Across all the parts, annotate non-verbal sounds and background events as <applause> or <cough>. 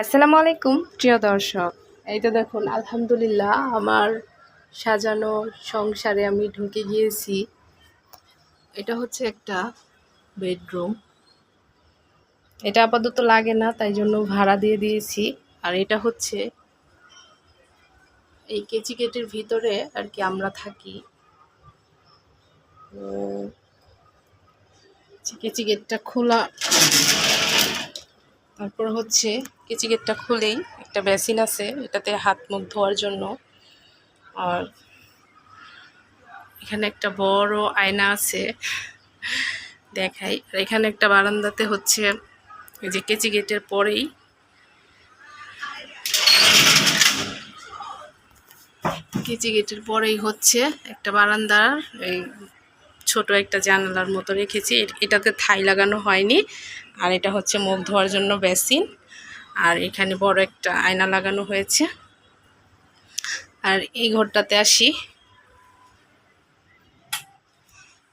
আসসালামু আলাইকুম। প্রিয় দর্শক এই তো দেখুন আলহামদুলিল্লাহ আমার সাজানো সংসারে আমি ঢুকে গিয়েছি। এটা হচ্ছে একটা বেডরুম। এটা আপাতত লাগে না তাই জন্য ভাড়া দিয়ে দিয়েছি। আর এটা হচ্ছে এই কেচি গেটের ভিতরে আর কি আমরা থাকি। উম, কেচি গেটটা খোলা। তারপর হচ্ছে কেচি গেটটা খুলেই একটা বেসিন আছে, এটাতে হাত মুখ ধোয়ার জন্য। আর এখানে একটা বড় আয়না আছে, দেখাই। আর এখানে একটা বারান্দাতে হচ্ছে এই যে কেচি গেটের পরেই কেচি গেটের পরেই হচ্ছে একটা বারান্দার এই ছোট একটা জানালার মতো রেখেছি। এটাতে থাই লাগানো হয়নি। আর এটা হচ্ছে মুখ ধোয়ার জন্য বেসিন। আর এখানে বড় একটা আয়না লাগানো হয়েছে। আর এই ঘরটাতে আসি।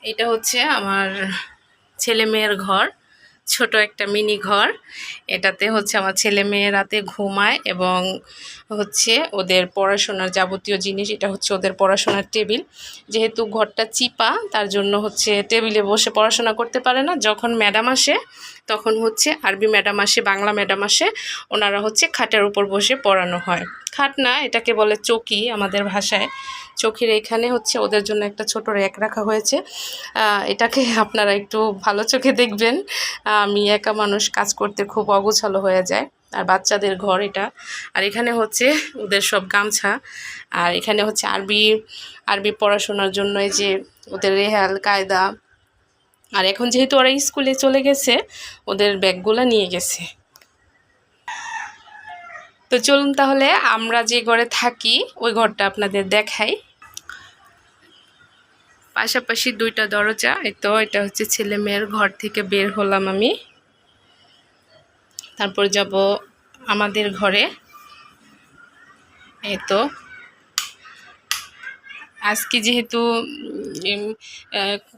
এটা হচ্ছে আমার ছেলে মেয়ের ঘর। ছোট একটা মিনি ঘর। এটাতে হচ্ছে আমার ছেলে মেয়ে রাতে ঘুমায় এবং হচ্ছে ওদের পড়াশোনার যাবতীয় জিনিস, এটা হচ্ছে ওদের পড়াশোনার টেবিল। যেহেতু ঘরটা চিপা, তার জন্য হচ্ছে টেবিলে বসে পড়াশোনা করতে পারে না। যখন ম্যাডাম আসে, তখন হচ্ছে আরবি ম্যাডাম আসে, বাংলা ম্যাডাম আসে, ওনারা হচ্ছে খাটের উপর বসে পড়ানো হয়। খাট না, এটাকে বলে চকি আমাদের ভাষায়। চোখের এখানে হচ্ছে ওদের জন্য একটা ছোট র্যাক রাখা হয়েছে। এটাকে আপনারা একটু ভালো চোখে দেখবেন। আমি একা মানুষ কাজ করতে খুব অগোছালো হয়ে যায়। আর বাচ্চাদের ঘর এটা। আর এখানে হচ্ছে ওদের সব গামছা। আর এখানে হচ্ছে আরবি আরবি পড়াশোনার জন্য এই যে ওদের রেহাল, কায়দা। আর এখন যেহেতু ওরা স্কুলে চলে গেছে, ওদের ব্যাগগুলো নিয়ে গেছে। তো চলুন তাহলে আমরা যে ঘরে থাকি, ওই ঘরটা আপনাদের দেখাই। পাশাপাশি দুইটা দরজা তো এটা হচ্ছে ছেলে মেয়ের ঘর থেকে বের হলাম আমি। তারপর যাব আমাদের ঘরে। এই তো। আজকে যেহেতু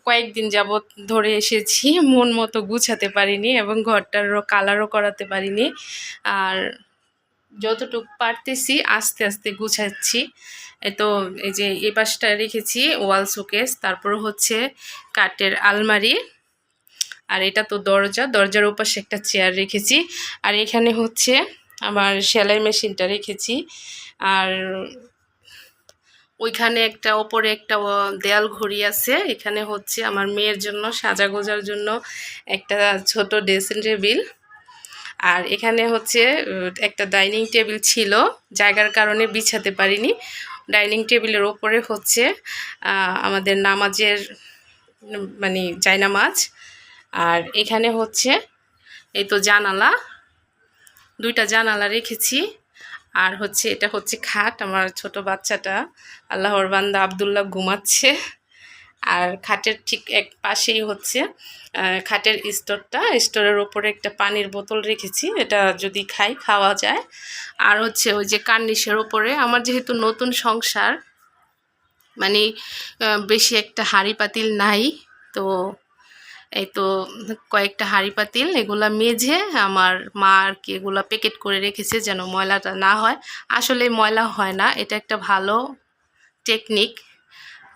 কয়েকদিন যাবৎ ধরে এসেছি, মন মতো গুছাতে পারিনি এবং ঘরটারও কালারও করাতে পারিনি। আর যতটুকু পারতেছি, আস্তে আস্তে গুছাচ্ছি। তো এই যে এই পাশটা রেখেছি, ওয়াল শোকেস, তারপর হচ্ছে কাঠের আলমারি। আর এটা তো দরজা, দরজার ওপাশে একটা চেয়ার রেখেছি। আর এখানে হচ্ছে আমার সেলাই মেশিনটা রেখেছি। আর ওইখানে একটা ওপরে একটা দেয়াল ঘড়ি আছে। এখানে হচ্ছে আমার মেয়ের জন্য সাজা গোজার জন্য একটা ছোট ড্রেসিং টেবিল। আর এখানে হচ্ছে একটা ডাইনিং টেবিল ছিল, জায়গার কারণে বিছাতে পারিনি। ডাইনিং টেবিলের ওপরে হচ্ছে আমাদের নামাজের মানে জায়নামাজ। আর এখানে হচ্ছে, এই তো জানালা, দুইটা জানালা রেখেছি। আর হচ্ছে, এটা হচ্ছে খাট, আমার ছোট বাচ্চাটা। আল্লাহর বান্দা আবদুল্লাহ ঘুমাচ্ছে। আর খাটের ঠিক এক পাশেই হচ্ছে খাটের স্টোরটা স্টোরের ওপরে একটা পানির বোতল রেখেছি, এটা যদি খাই, খাওয়া যায়। আর হচ্ছে ওই যে কার্নিশের ওপরে, আমার যেহেতু নতুন সংসার মানে বেশি একটা হাঁড়ি পাতিল নাই, তো এই তো কয়েকটা হাঁড়ি পাতিল, এগুলা মেঝে আমার মা আর কি এগুলা প্যাকেট করে রেখেছে যেন ময়লাটা না হয়। আসলে ময়লা হয় না, এটা একটা ভালো টেকনিক।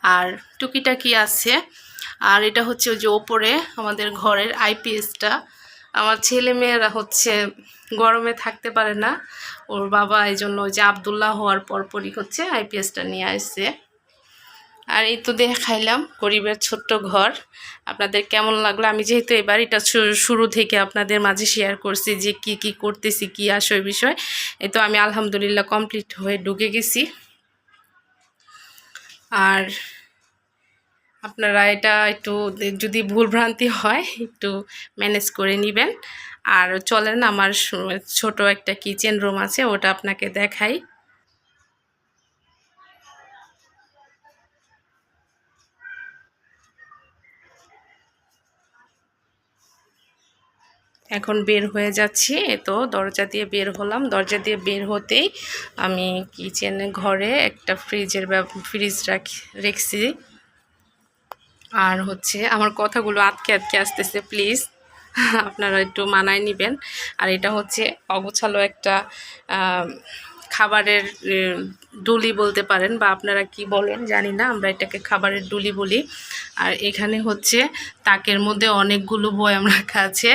আর টুকিটাকি আছে। আর এটা হচ্ছে ওই যে ওপরে আমাদের ঘরের আইপিএসটা। আমার ছেলে মেয়েরা হচ্ছে গরমে থাকতে পারে না। ওর বাবা এই জন্য ওই যে আবদুল্লাহ হওয়ার পরপরই হচ্ছে আইপিএসটা নিয়ে আসছে। আর এই তো দেখাইলাম গরিবের ছোট্ট ঘর। আপনাদের কেমন লাগল? আমি যেহেতু বাড়িটা শু- শুরু থেকে আপনাদের মাঝে শেয়ার করছি যে কি কি করতেছি, কি আসয় বিষয়, এই তো আমি আলহামদুলিল্লাহ কমপ্লিট হয়ে ঢুকে গেছি। আর আপনারা এটা একটু যদি ভুলভ্রান্তি হয়, একটু ম্যানেজ করে নেবেন। আর চলেন, আমার ছোট একটা কিচেন রুম আছে, ওটা আপনাকে দেখাই। এখন বের হয়ে যাচ্ছি তো দরজা দিয়ে বের হলাম। দরজা দিয়ে বের হতেই আমি কিচেনে ঘরে একটা ফ্রিজের ফ্রিজ রাখি, রেখেছি। আর হচ্ছে আমার কথাগুলো আটকে আটকে আসতেছে প্লিজ <laughs> আপনারা একটু মানায় নেবেন। আর এটা হচ্ছে অগোছালো একটা খাবারের ডুলি বলতে পারেন বা আপনারা কি বলেন জানি না, আমরা এটাকে খাবারের ডুলি বলি। আর এখানে হচ্ছে তাকের মধ্যে অনেকগুলো বয়াম রাখা আছে।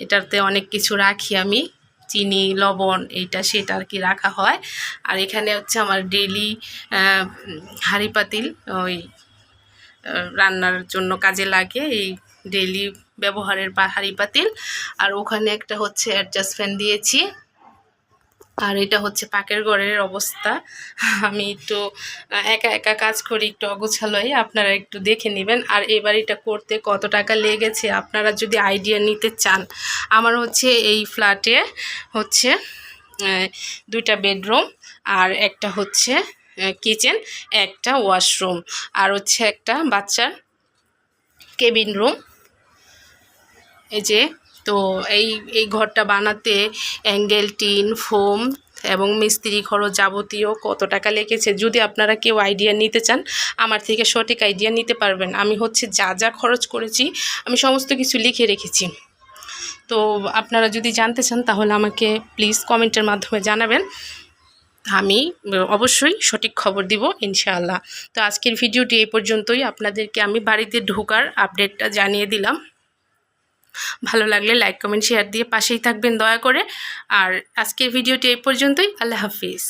এটাতে অনেক কিছু রাখি আমি। চিনি, লবণ, এইটা সেটা আর কি রাখা হয়। আর এখানে হচ্ছে আমার ডেলি হাঁড়ি পাতিল ওই রান্নার জন্য কাজে লাগে এই ডেলি ব্যবহারের হাঁড়ি পাতিল। আর ওখানে একটা হচ্ছে অ্যাডজাস্ট ফ্যান দিয়েছি। আর এটা হচ্ছে পাকের ঘরের অবস্থা। আমি একটু একা একা কাজ করি, একটু অগোছালোই। আপনারা একটু দেখে নেবেন। আর এবার এটা করতে কত টাকা লেগেছে, আপনারা যদি আইডিয়া নিতে চান। আমার হচ্ছে এই ফ্ল্যাটে হচ্ছে দুইটা বেডরুম আর একটা হচ্ছে কিচেন একটা ওয়াশরুম আর হচ্ছে একটা বাচ্চার কেবিন রুম এই যে, তো এই এই ঘরটা বানাতে অ্যাঙ্গেল টিন ফোম এবং মিস্ত্রি খরচ যাবতীয় কত টাকা লেগেছে, যদি আপনারা কেউ আইডিয়া নিতে চান, আমার থেকে সঠিক আইডিয়া নিতে পারবেন। আমি হচ্ছে যা যা খরচ করেছি, আমি সমস্ত কিছু লিখে রেখেছি। তো আপনারা যদি জানতে চান, তাহলে আমাকে প্লিজ কমেন্টের মাধ্যমে জানাবেন। আমি অবশ্যই সঠিক খবর দিব, ইনশাআল্লাহ। তো আজকের ভিডিওটি এই পর্যন্তই। আপনাদেরকে আমি বাড়িতে ঢোকার আপডেটটা জানিয়ে দিলাম। ভালো লাগলে লাইক, কমেন্ট, শেয়ার দিয়ে পাশেই থাকবেন দয়া করে। আর আজকের ভিডিওটি এই পর্যন্তই। আল্লাহ হাফিজ।